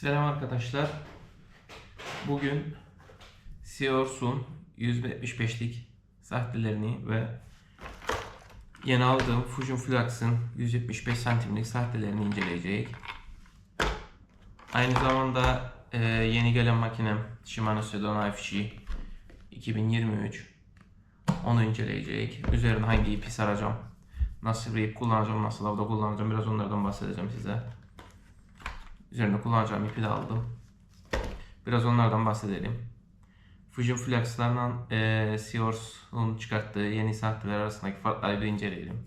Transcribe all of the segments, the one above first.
Selam arkadaşlar. Bugün Seors'un 175'lik sahtelerini ve yeni aldığım Fusion Flux'ın 175 santimlik sahtelerini inceleyeceğiz. Aynı zamanda e, yeni gelen makinem Shimano Sedona FG 2023 onu inceleyecek. Üzerine hangi ipi saracağım, nasıl bir ip kullanacağım, nasıl avda kullanacağım biraz onlardan bahsedeceğim size. Üzerinde kullanacağım ipi de aldım. Biraz onlardan bahsedelim. Fusion Flux'larla e, Seors'un çıkarttığı yeni sahteler arasındaki farkları bir inceleyelim.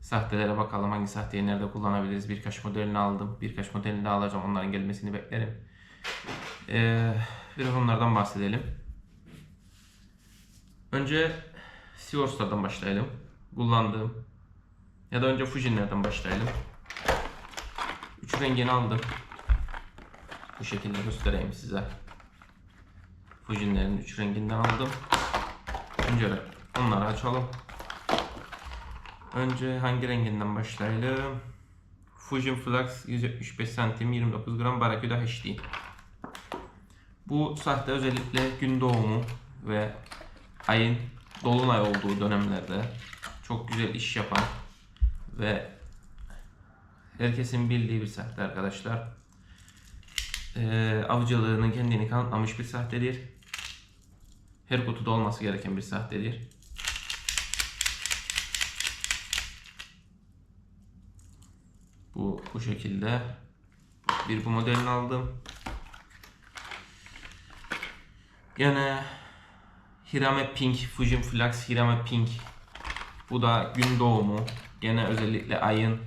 Sahtelere bakalım hangi sahteyi nerede kullanabiliriz. Birkaç modelini aldım. Birkaç modelini de alacağım. Onların gelmesini beklerim. E, biraz onlardan bahsedelim. Önce Seors'lardan başlayalım. Kullandığım ya da önce Fujin'lerden başlayalım. Üç rengini aldım. Bu şekilde göstereyim size. Fujinlerin üç renginden aldım. Önce onları açalım. Önce hangi renginden başlayalım? Fusion Flux 175 cm 29 gram Barracuda HD. Bu sahte özellikle gün doğumu ve ayın dolunay olduğu dönemlerde çok güzel iş yapan ve herkesin bildiği bir sahte arkadaşlar e, avcılığını kendini kanıtlamış bir sahtedir. Her kutuda olması gereken bir sahtedir. Bu bu şekilde bir bu modelini aldım. Gene Hirame Pink, Fusion Flux Hirame Pink. Bu da gün doğumu. Gene özellikle ayın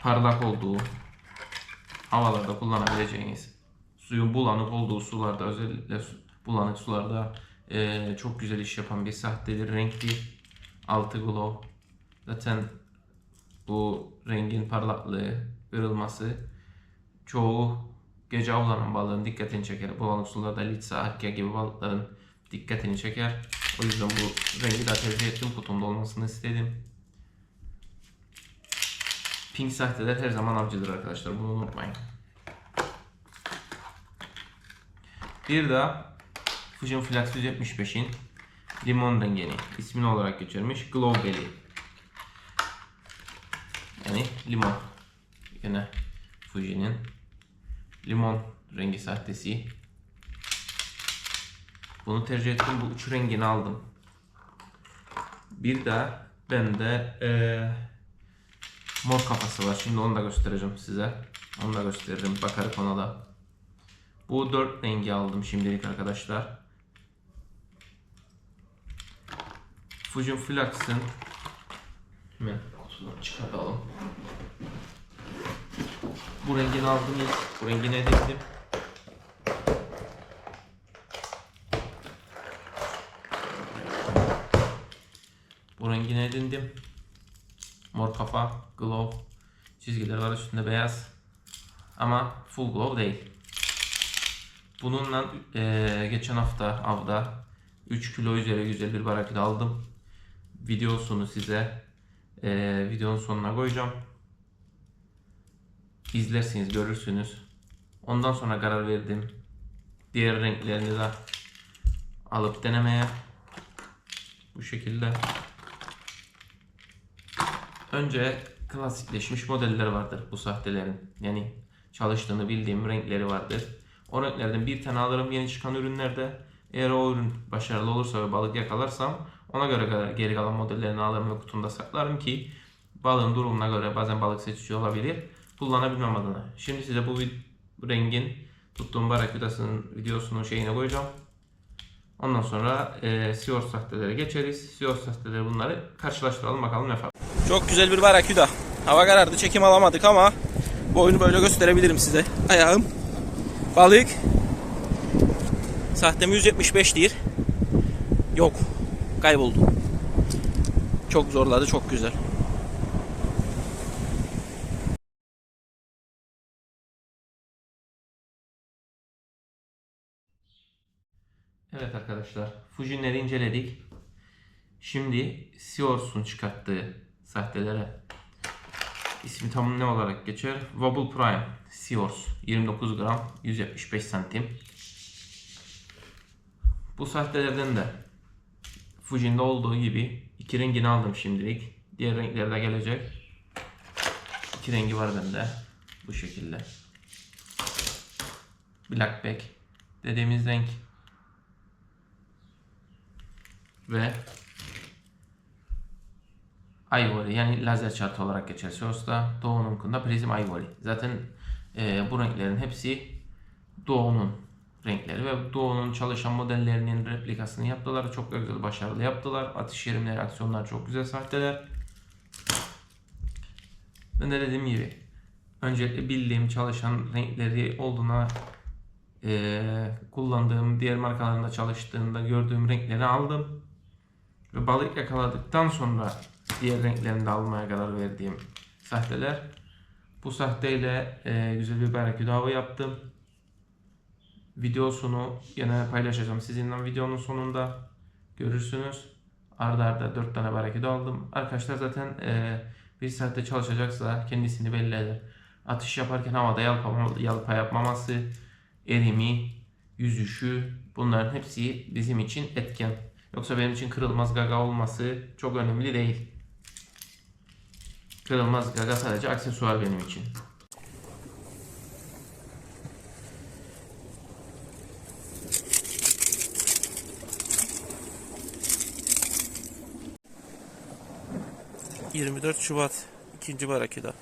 parlak olduğu, havalarda kullanabileceğiniz suyun bulanık olduğu sularda özellikle bulanık sularda eee, çok güzel iş yapan bir sahtedir. Renkli altı glow. Zaten bu rengin parlaklığı, kırılması çoğu gece avlanan balığın dikkatini çeker. Bulanık sularda litsa, akya gibi balıkların dikkatini çeker. O yüzden bu rengi de tercih ettim. Kutumda olmasını istedim. Pink sahteler her zaman avcıdır arkadaşlar. Bunu unutmayın. Bir de Fusion Flux 175'in limon rengini ismini olarak geçirmiş. Glow Belly. Yani limon. Yine Fuji'nin limon rengi sahtesi. Bunu tercih ettim. Bu üç rengini aldım. Bir de bende eee mor kafası var. Şimdi onu da göstereceğim size. Onu da gösteririm. Bakarız ona da. Bu dört rengi aldım şimdilik arkadaşlar. Fusion Flux'ın hemen kutudan çıkartalım. Bu rengini aldım ilk. Bu rengini edindim. Bu rengini edindim. Mor kafa, glow. Çizgiler var üstünde beyaz. Ama full glow değil. Bununla eee, geçen hafta avda 3 kilo üzeri güzel bir baraküda aldım. Videosunu size eee, videonun sonuna koyacağım. İzlersiniz, görürsünüz. Ondan sonra karar verdim. Diğer renklerini de alıp denemeye. Bu şekilde. Önce klasikleşmiş modeller vardır bu sahtelerin. Yani çalıştığını bildiğim renkleri vardır. O renklerden bir tane alırım yeni çıkan ürünlerde. Eğer o ürün başarılı olursa ve balık yakalarsam ona göre geri kalan modellerini alırım ve kutumda saklarım ki balığın durumuna göre bazen balık seçici olabilir. Kullanabilmem adına. Şimdi size bu rengin tuttuğum baraküdasının videosunun şeyine koyacağım. Ondan sonra e, Siors sahteleri geçeriz. Siors sahteleri bunları karşılaştıralım bakalım ne fark. Çok güzel bir baraküda. Hava karardı çekim alamadık ama bu oyunu böyle gösterebilirim size. Ayağım balık sahtemi 175 değil. Yok kayboldu. Çok zorladı çok güzel. Evet arkadaşlar, Fujinleri inceledik. Şimdi Siors'un çıkarttığı sahtelere ismi tam ne olarak geçer? Wobble Prime Sears 29 gram 175 santim. Bu sahtelerden de Fuji'nde olduğu gibi iki rengini aldım şimdilik. Diğer renkler de gelecek. İki rengi var bende. Bu şekilde. Blackback dediğimiz renk. Ve Ivory yani lazer çatı olarak geçer Sears'ta. Doğu'nunkunda Prism Ivory. Zaten e, bu renklerin hepsi Doğu'nun renkleri ve Doğu'nun çalışan modellerinin replikasını yaptılar. Çok güzel, başarılı yaptılar. Atış yerimleri, aksiyonlar çok güzel sahteler. Ben de dediğim gibi öncelikle bildiğim çalışan renkleri olduğuna eee, kullandığım diğer markalarında çalıştığında gördüğüm renkleri aldım. Ve balık yakaladıktan sonra diğer renklerini de almaya karar verdiğim sahteler. Bu sahteyle eee, güzel bir baraküda avı yaptım. Videosunu yine paylaşacağım sizinle videonun sonunda görürsünüz. Arda arda 4 tane baraküda aldım. Arkadaşlar zaten eee bir saatte çalışacaksa kendisini belli eder. Atış yaparken havada yalpama, yalpa yapmaması, erimi, yüzüşü bunların hepsi bizim için etken. Yoksa benim için kırılmaz gaga olması çok önemli değil. Kırılmaz gaga sadece aksesuar benim için. Cık, 24 Şubat ikinci baraküda.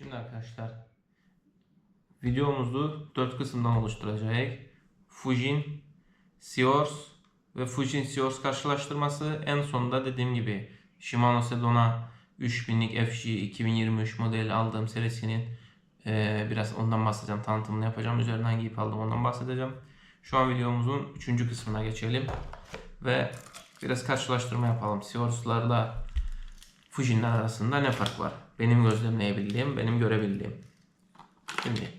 Şimdi arkadaşlar videomuzu 4 kısımdan oluşturacağız. Fujin, Sears ve Fujin Sears karşılaştırması en sonunda dediğim gibi Shimano Sedona 3000'lik FG 2023 modeli aldığım serisinin eee, biraz ondan bahsedeceğim, tanıtımını yapacağım. Üzerine hangi ip aldım ondan bahsedeceğim. Şu an videomuzun 3. kısmına geçelim ve biraz karşılaştırma yapalım. Sears'larla Fujin'ler arasında ne fark var? Benim gözlemleyebildiğim, benim görebildiğim. Şimdi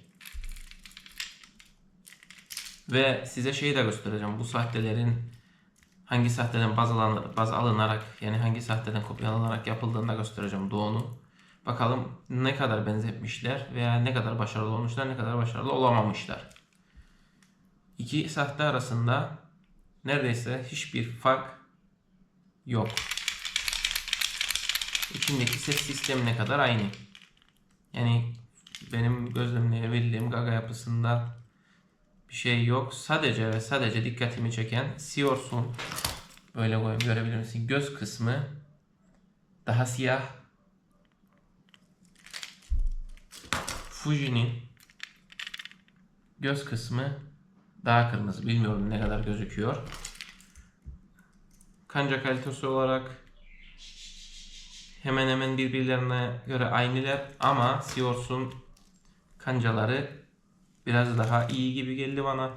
ve size şeyi de göstereceğim. Bu sahtelerin hangi sahteden baz, alın, baz alınarak yani hangi sahteden kopyalanarak yapıldığını da göstereceğim Doğu'nun. Bakalım ne kadar benzetmişler veya ne kadar başarılı olmuşlar, ne kadar başarılı olamamışlar. İki sahte arasında neredeyse hiçbir fark yok. İçindeki ses sistemine kadar aynı. Yani benim gözlemleyebildiğim Gaga yapısında bir şey yok. Sadece ve sadece dikkatimi çeken Sears'un böyle koyayım görebilir misin? Göz kısmı daha siyah. Fuji'nin göz kısmı daha kırmızı. Bilmiyorum ne kadar gözüküyor. Kanca kalitesi olarak hemen hemen birbirlerine göre aynılar ama Sears'un kancaları biraz daha iyi gibi geldi bana.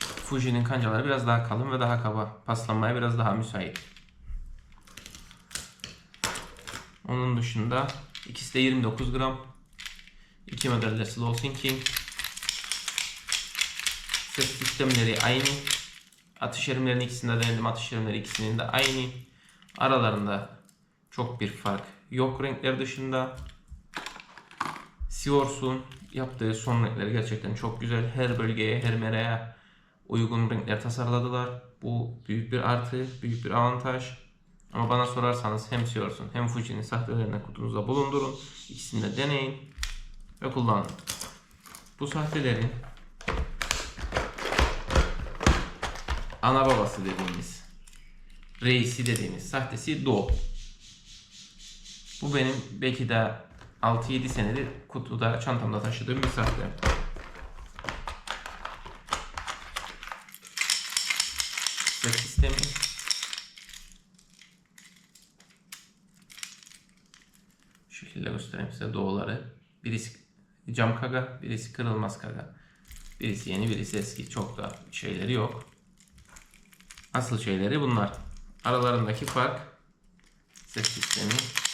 Fuji'nin kancaları biraz daha kalın ve daha kaba. Paslanmaya biraz daha müsait. Onun dışında ikisi de 29 gram. İki modelde Slow Sinking. Ses sistemleri aynı. Atış erimlerini ikisinde denedim. Atış erimleri ikisinin de aynı. Aralarında çok bir fark yok renkler dışında. Sears'un yaptığı son renkleri gerçekten çok güzel. Her bölgeye, her mereye uygun renkler tasarladılar. Bu büyük bir artı, büyük bir avantaj. Ama bana sorarsanız hem Sears'un hem Fuji'nin sahtelerini kutunuzda bulundurun. İkisini de deneyin ve kullanın. Bu sahtelerin ana babası dediğimiz reisi dediğimiz sahtesi Doğu. Bu benim belki de 6-7 senedir kutuda çantamda taşıdığım bir sahte. Ses sistemi. Şu şekilde göstereyim size doğuları. Birisi cam kaga, birisi kırılmaz kaga. Birisi yeni, birisi eski. Çok da şeyleri yok. Asıl şeyleri bunlar. Aralarındaki fark ses sistemi.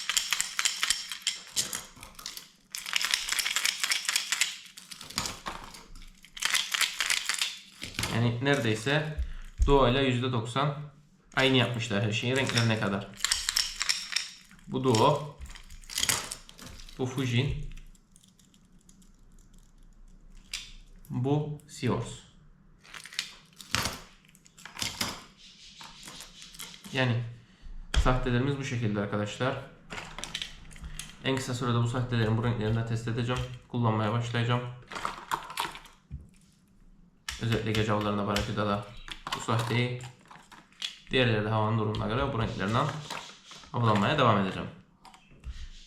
Yani neredeyse ile %90 aynı yapmışlar her şeyi renklerine kadar. Bu Duo. Bu Fujin. Bu Sears. Yani sahtelerimiz bu şekilde arkadaşlar. En kısa sürede bu sahtelerin bu renklerini test edeceğim. Kullanmaya başlayacağım. Özellikle gece avlarında baraküda da bu sahteyi diğerleri de havanın durumuna göre bu renklerinden avlanmaya devam edeceğim.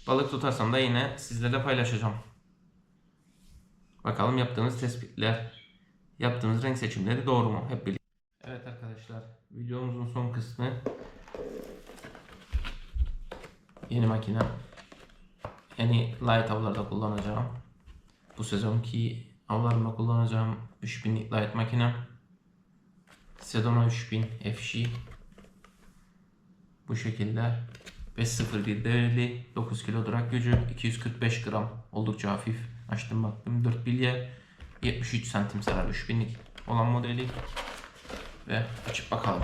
Balık tutarsam da yine sizlerle paylaşacağım. Bakalım yaptığımız tespitler, yaptığımız renk seçimleri doğru mu? Hep birlikte. Evet arkadaşlar, videomuzun son kısmı yeni makine. Yeni light avlarda kullanacağım. Bu sezonki avlarımda kullanacağım 3000'lik light makine. Sedona 3000 FG. Bu şekilde 501 değerli 9 kilo durak gücü 245 gram oldukça hafif açtım baktım 4 bilye 73 santim sarar 3000'lik olan modeli ve açıp bakalım.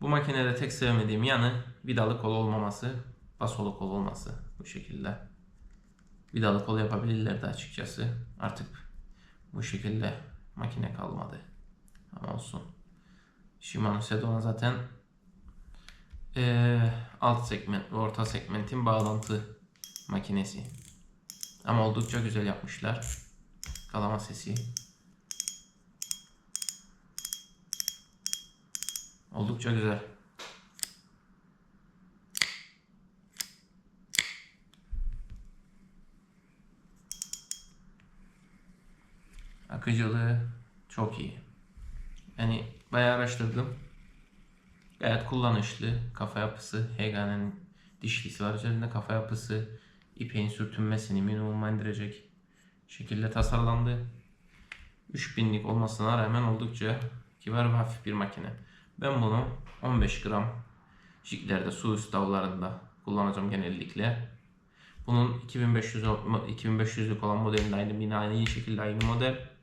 Bu makinede tek sevmediğim yanı vidalı kol olmaması, basolu kol olması bu şekilde. Vidalı kol yapabilirlerdi açıkçası. Artık bu şekilde makine kalmadı. Ama olsun. Shimano Sedona zaten eee, alt segment ve orta segmentin bağlantı makinesi. Ama oldukça güzel yapmışlar. Kalama sesi. Oldukça güzel. Akıcılığı çok iyi. Yani bayağı araştırdım. Gayet kullanışlı. Kafa yapısı, Hegane'nin dişlisi var. Üzerinde kafa yapısı, ipeğin sürtünmesini minimuma indirecek şekilde tasarlandı. 3000'lik olmasına rağmen oldukça kibar ve hafif bir makine. Ben bunu 15 gram jiglerde, su üstü avlarında kullanacağım genellikle. Bunun 2500 o- 2500'lük olan modelinde aynı yine aynı şekilde aynı model.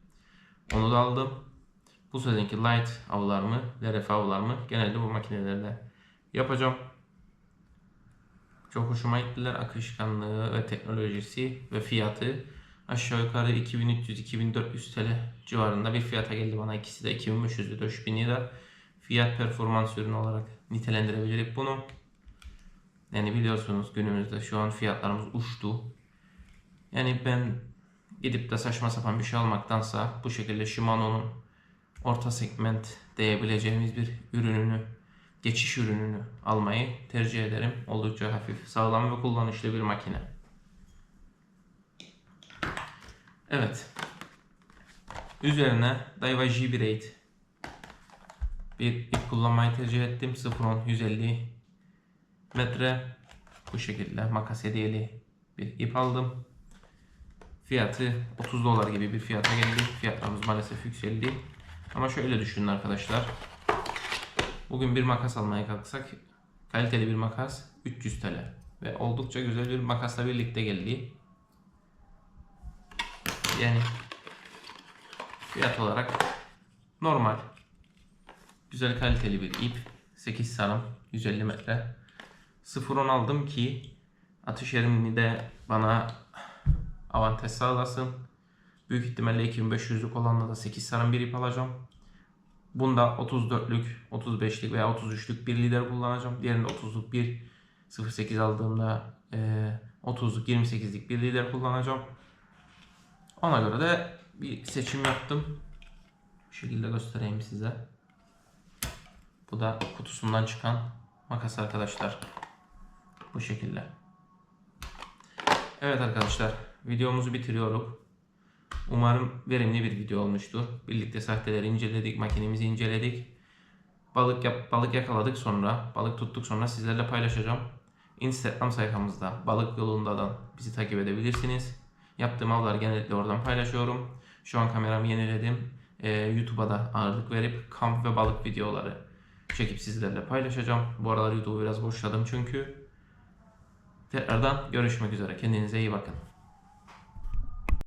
Onu da aldım. Bu sezinki light avlarımı, LRF avlarımı genelde bu makinelerle yapacağım. Çok hoşuma gittiler. Akışkanlığı ve teknolojisi ve fiyatı aşağı yukarı 2300-2400 TL civarında bir fiyata geldi bana. İkisi de 2500 ile 3000 lira. Fiyat performans ürünü olarak nitelendirebiliriz bunu. Yani biliyorsunuz günümüzde şu an fiyatlarımız uçtu. Yani ben gidip de saçma sapan bir şey almaktansa bu şekilde Shimano'nun orta segment diyebileceğimiz bir ürününü, geçiş ürününü almayı tercih ederim. Oldukça hafif, sağlam ve kullanışlı bir makine. Evet. Üzerine Daiwa G-Braid bir ip kullanmayı tercih ettim. 0.10 150 metre bu şekilde makas hediyeli bir ip aldım. Fiyatı 30 dolar gibi bir fiyata geldi. Fiyatlarımız maalesef yükseldi. Ama şöyle düşünün arkadaşlar. Bugün bir makas almaya kalksak kaliteli bir makas 300 TL ve oldukça güzel bir makasla birlikte geldi. Yani fiyat olarak normal güzel kaliteli bir ip 8 sanım 150 metre 0.10 aldım ki atış yerimini de bana avantaj sağlasın. Büyük ihtimalle 2500'lük olanla da 8 sanım bir ip alacağım. Bunda 34'lük, 35'lik veya 33'lük bir lider kullanacağım. Diğerinde 30'luk bir 08 aldığımda e, 30'luk 28'lik bir lider kullanacağım. Ona göre de bir seçim yaptım. Bu şekilde göstereyim size. Bu da kutusundan çıkan makas arkadaşlar. Bu şekilde. Evet arkadaşlar videomuzu bitiriyoruz. Umarım verimli bir video olmuştur. Birlikte sahteleri inceledik, makinemizi inceledik. balık yap, balık yakaladık sonra, balık tuttuk sonra sizlerle paylaşacağım. Instagram sayfamızda balık yolundadan bizi takip edebilirsiniz. Yaptığım avlar genellikle oradan paylaşıyorum. Şu an kameramı yeniledim. Ee, YouTube'a da ağırlık verip kamp ve balık videoları çekip sizlerle paylaşacağım. Bu aralar YouTube'u biraz boşladım çünkü. Tekrardan görüşmek üzere. Kendinize iyi bakın.